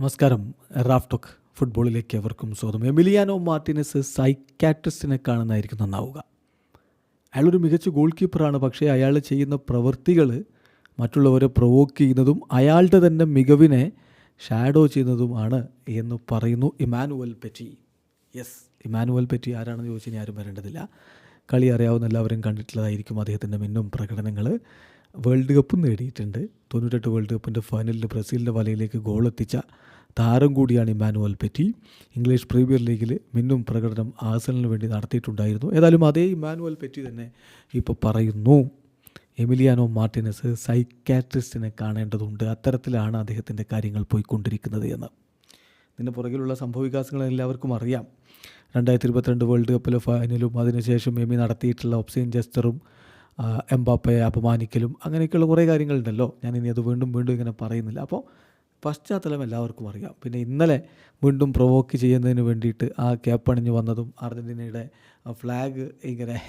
നമസ്കാരം. റാഫ്ടോക്ക് ഫുട്ബോളിലേക്ക് അവർക്കും സ്വാഗതം. എമിലിയാനോ മാർട്ടിനസ് സൈക്കാട്രിസ്റ്റിനെ കാണുന്നതായിരിക്കും നന്നാവുക. അയാളൊരു മികച്ച ഗോൾ കീപ്പറാണ് പക്ഷേ അയാൾ ചെയ്യുന്ന പ്രവൃത്തികൾ മറ്റുള്ളവരെ പ്രൊവോക്ക് ചെയ്യുന്നതും അയാളുടെ തന്നെ മികവിനെ ഷാഡോ ചെയ്യുന്നതുമാണ് എന്ന് പറയുന്നു Emmanuel Petit. Yes Emmanuel Petit ആരാണെന്ന് ചോദിച്ചാൽ ആരും വരേണ്ടതില്ല. കളി അറിയാവുന്ന എല്ലാവരും കണ്ടിട്ടുള്ളതായിരിക്കും അദ്ദേഹത്തിന്റെ മിന്നും പ്രകടനങ്ങൾ. വേൾഡ് കപ്പ് നേടിയിട്ടുണ്ട്. തൊണ്ണൂറ്റെട്ട് വേൾഡ് കപ്പിന്റെ ഫൈനലിൽ ബ്രസീലിന്റെ വലയിലേക്ക് ഗോളെത്തിച്ച താരം കൂടിയാണ് ഇമാനുവൽ പെറ്റി. ഇംഗ്ലീഷ് പ്രീമിയർ ലീഗിൽ മിന്നും പ്രകടനം ആസലിന് വേണ്ടി നടത്തിയിട്ടുണ്ടായിരുന്നു. ഏതായാലും അതേ ഇമാനുവൽ പെറ്റി തന്നെ ഇപ്പോൾ പറയുന്നു. എമിലിയാനോ മാർട്ടിനസ് സൈക്കാട്രിസ്റ്റിനെ കാണേണ്ടതുണ്ട്. അത്തരത്തിലാണ് അദ്ദേഹത്തിന്റെ കാര്യങ്ങൾ പോയിക്കൊണ്ടിരിക്കുന്നത് എന്ന്. ഇതിന്റെ പുറകിലുള്ള സംഭവവികാസങ്ങൾ എല്ലാവർക്കും അറിയാം. രണ്ടായിരത്തി ഇരുപത്തിരണ്ട് വേൾഡ് കപ്പിലെ ഫൈനലും അതിനുശേഷം എമി നടത്തിയിട്ടുള്ള ഒപ്സൈൻ ജസ്റ്ററും എംബാപ്പയെ അപമാനിക്കലും അങ്ങനെയൊക്കെയുള്ള കുറേ കാര്യങ്ങളുണ്ടല്ലോ. ഞാൻ ഇനി അത് വീണ്ടും വീണ്ടും ഇങ്ങനെ പറയുന്നില്ല. അപ്പോൾ പശ്ചാത്തലം എല്ലാവർക്കും അറിയാം. പിന്നെ ഇന്നലെ വീണ്ടും പ്രൊവോക്ക് ചെയ്യുന്നതിന് വേണ്ടിയിട്ട് ആ ക്യാപ്പ് അണിഞ്ഞ് വന്നതും അർജന്റീനയുടെ ഫ്ലാഗ് ഇങ്ങനെ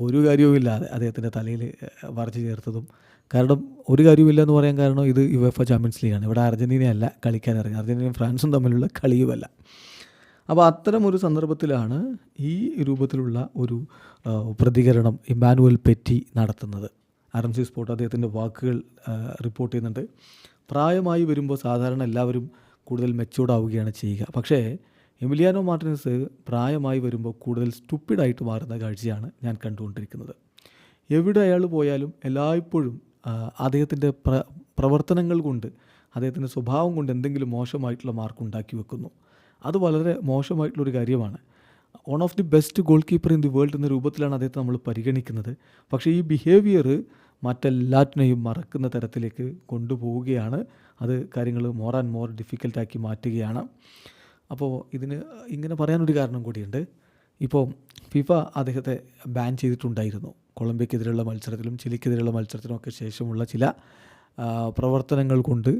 ഒരു കാര്യവുമില്ലാതെ അദ്ദേഹത്തിന്റെ തലയിൽ വരച്ച് ചേർത്തതും. കാരണം ഒരു കാര്യവുമില്ല എന്ന് പറയാൻ കാരണം ഇത് യു എഫ് ചാമ്പ്യൻസ് ലീഗാണ് ഇവിടെ അർജന്റീനയല്ല കളിക്കാൻ ഇറങ്ങി അർജന്റീനയും ഫ്രാൻസും തമ്മിലുള്ള കളിയുമല്ല. അപ്പോൾ അത്തരം ഒരു സന്ദർഭത്തിലാണ് ഈ രൂപത്തിലുള്ള ഒരു പ്രതികരണം ഇമ്മാനുവൽ പെറ്റി നടത്തുന്നത്. ആർ എം സി സ്പോർട്ട് അദ്ദേഹത്തിന്റെ വാക്കുകൾ റിപ്പോർട്ട് ചെയ്യുന്നുണ്ട്. പ്രായമായി വരുമ്പോൾ സാധാരണ എല്ലാവരും കൂടുതൽ മെച്ചൂർഡ് ആവുകയാണ് ചെയ്യുക. പക്ഷേ എമിലിയാനോ മാർട്ടിനസ് പ്രായമായി വരുമ്പോൾ കൂടുതൽ സ്റ്റുപ്പിഡായിട്ട് മാറുന്ന കാഴ്ചയാണ് ഞാൻ കണ്ടുകൊണ്ടിരിക്കുന്നത്. എവിടെ അയാൾ പോയാലും എല്ലായ്പ്പോഴും അദ്ദേഹത്തിന്റെ പ്ര പ്രവർത്തനങ്ങൾ കൊണ്ട് അദ്ദേഹത്തിന്റെ സ്വഭാവം കൊണ്ട് എന്തെങ്കിലും മോശമായിട്ടുള്ള മാർക്ക് ഉണ്ടാക്കി വെക്കുന്നു. അത് വളരെ മോശമായിട്ടുള്ളൊരു കാര്യമാണ്. One of the best goalkeeper in the world എന്ന രൂപത്തിലാണ് അദ്ദേഹത്തെ നമ്മൾ പരിഗണിക്കുന്നത്. പക്ഷേ ഈ ബിഹേവിയർ മറ്റെല്ലാറ്റിനെയും മറക്കുന്ന തരത്തിലേക്ക് കൊണ്ടുപോവുകയാണ്. അത് കാര്യങ്ങൾ മോർ ആൻഡ് മോർ ഡിഫിക്കൽട്ടാക്കി മാറ്റുകയാണ്. അപ്പോൾ ഇതിന് ഇങ്ങനെ പറയാനൊരു കാരണം കൂടിയുണ്ട്. ഇപ്പോൾ ഫിഫ അദ്ദേഹത്തെ ബാൻ ചെയ്തിട്ടുണ്ടായിരുന്നു. കൊളംബിയക്കെതിരെയുള്ള മത്സരത്തിലും ചിലിക്കെതിരെയുള്ള മത്സരത്തിലും ഒക്കെ ശേഷമുള്ള ചില പ്രവർത്തനങ്ങൾ കൊണ്ട്.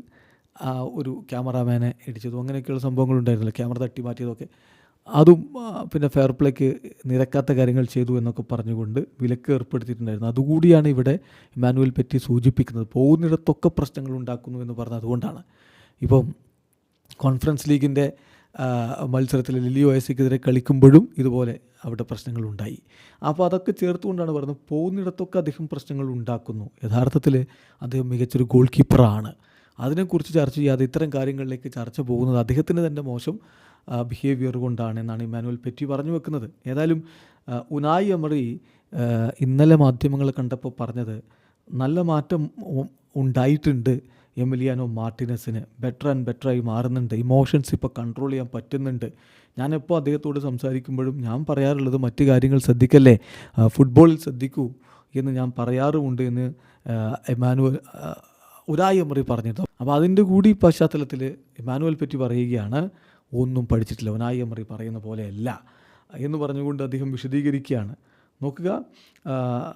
ആ ഒരു ക്യാമറാമാനെ ഇടിച്ചതും അങ്ങനെയൊക്കെയുള്ള സംഭവങ്ങളുണ്ടായിരുന്നല്ലോ. ക്യാമറ തട്ടി മാറ്റിയതൊക്കെ. അതും പിന്നെ ഫെയർ പ്ലേക്ക് നിരക്കാത്ത കാര്യങ്ങൾ ചെയ്തു എന്നൊക്കെ പറഞ്ഞുകൊണ്ട് വിലക്ക് ഏർപ്പെടുത്തിയിട്ടുണ്ടായിരുന്നു. അതുകൂടിയാണ് ഇവിടെ ഇമാനുവൽ പെറ്റി സൂചിപ്പിക്കുന്നത്. പോകുന്നിടത്തൊക്കെ പ്രശ്നങ്ങൾ ഉണ്ടാക്കുന്നു എന്ന് പറഞ്ഞത് അതുകൊണ്ടാണ് ഇപ്പം കോൺഫറൻസ് ലീഗിന്റെ മത്സരത്തിൽ ലിലിയോ എസിക്കെതിരെ കളിക്കുമ്പോഴും ഇതുപോലെ അവിടെ പ്രശ്നങ്ങളുണ്ടായി അപ്പോൾ അതൊക്കെ ചേർത്തുകൊണ്ടാണ് പറയുന്നത് പോകുന്നിടത്തൊക്കെ അദ്ദേഹം പ്രശ്നങ്ങൾ ഉണ്ടാക്കുന്നു. യഥാർത്ഥത്തിൽ അദ്ദേഹം മികച്ചൊരു ഗോൾ കീപ്പറാണ് അതിനെക്കുറിച്ച് ചർച്ച ചെയ്യാതെ ഇത്തരം കാര്യങ്ങളിലേക്ക് ചർച്ച പോകുന്നത് അദ്ദേഹത്തിന് തന്നെ മോശം ബിഹേവിയർ കൊണ്ടാണ് എന്നാണ് ഇമാനുവൽ പെറ്റി പറഞ്ഞു വെക്കുന്നത്. ഏതായാലും ഉനായി അമറി ഇന്നലെ മാധ്യമങ്ങൾ കണ്ടപ്പോൾ പറഞ്ഞത് നല്ല മാറ്റം ഉണ്ടായിട്ടുണ്ട് എമിലിയാനോ മാർട്ടിനസിന് ബെറ്റർ ആൻഡ് ബെറ്ററായി മാറുന്നുണ്ട്. ഇമോഷൻസ് ഇപ്പോൾ കൺട്രോൾ ചെയ്യാൻ പറ്റുന്നുണ്ട്. ഞാനെപ്പോൾ അദ്ദേഹത്തോട് സംസാരിക്കുമ്പോഴും ഞാൻ പറയാറുള്ളത് മറ്റു കാര്യങ്ങൾ ശ്രദ്ധിക്കല്ലേ? ഫുട്ബോളിൽ ശ്രദ്ധിക്കൂ എന്ന് ഞാൻ പറയാറുമുണ്ട് എന്ന് എമാനുവൽ ഉരായി അമറി പറഞ്ഞിരുന്നു. അപ്പോൾ അതിന്റെ കൂടി പശ്ചാത്തലത്തിൽ ഇമാനുവൽ പറ്റി പറയുകയാണ് ഒന്നും പഠിച്ചിട്ടില്ല ഒനായി അമറി പറയുന്ന പോലെയല്ല എന്ന് പറഞ്ഞുകൊണ്ട് അദ്ദേഹം വിശദീകരിക്കുകയാണ്. നോക്കുക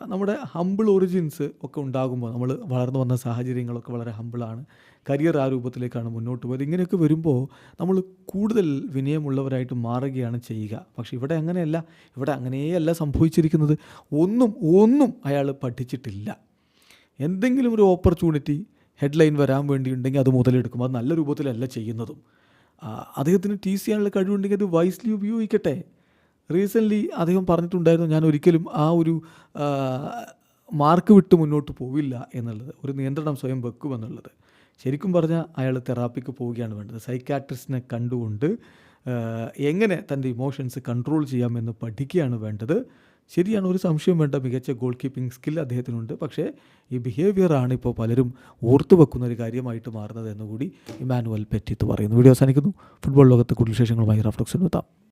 നമ്മുടെ ഹമ്പിൾ ഒറിജിൻസ് ഒക്കെ ഉണ്ടാകുമ്പോൾ നമ്മൾ വളർന്നു വന്ന സാഹചര്യങ്ങളൊക്കെ വളരെ ഹമ്പിളാണ് കരിയർ ആ രൂപത്തിലേക്കാണ് മുന്നോട്ട് പോയത്. ഇങ്ങനെയൊക്കെ വരുമ്പോൾ നമ്മൾ കൂടുതൽ വിനയമുള്ളവരായിട്ട് മാറുകയാണ് ചെയ്യുക. പക്ഷേ ഇവിടെ അങ്ങനെയല്ല. ഇവിടെ അങ്ങനെയല്ല സംഭവിച്ചിരിക്കുന്നത്. ഒന്നും ഒന്നും അയാൾ പഠിച്ചിട്ടില്ല. എന്തെങ്കിലും ഒരു ഓപ്പർച്യൂണിറ്റി ഹെഡ്ലൈൻ വരാൻ വേണ്ടിയുണ്ടെങ്കിൽ അത് മുതലെടുക്കും. അത് നല്ല രൂപത്തിലല്ല ചെയ്യുന്നതും. അദ്ദേഹത്തിന് ടീസ് ചെയ്യാനുള്ള കഴിവുണ്ടെങ്കിൽ അത് വൈസ്ലി ഉപയോഗിക്കട്ടെ. റീസെന്റ്ലി അദ്ദേഹം പറഞ്ഞിട്ടുണ്ടായിരുന്നു ഞാൻ ഒരിക്കലും ആ ഒരു മാർക്ക് വിട്ട് മുന്നോട്ട് പോവില്ല എന്നുള്ളത്. ഒരു നിയന്ത്രണം സ്വയം വെക്കുമെന്നുള്ളത് ശരിക്കും പറഞ്ഞാൽ അയാൾ തെറാപ്പിക്ക് പോവുകയാണ് വേണ്ടത്. സൈക്കാട്രിസ്റ്റിനെ കണ്ടുകൊണ്ട് എങ്ങനെ തന്റെ ഇമോഷൻസ് കൺട്രോൾ ചെയ്യാമെന്ന് പഠിക്കുകയാണ് വേണ്ടത്. ശരിയാണ് ഒരു സംശയം വേണ്ട. മികച്ച ഗോൾ കീപ്പിംഗ് സ്കിൽ അദ്ദേഹത്തിനുണ്ട്. പക്ഷേ ഈ ബിഹേവിയറാണ് ഇപ്പോൾ പലരും ഓർത്തു വെക്കുന്ന ഒരു കാര്യമായിട്ട് മാറുന്നത് എന്നുകൂടി ഇമാനുവൽ പെറ്റിത്ത് പറയുന്നു. വീഡിയോ അവസാനിക്കുന്നു. ഫുട്ബോൾ ലോകത്തെ കൂടുതൽ വിശേഷങ്ങളുമായി റഫ്ലക്ഷൻ എത്താം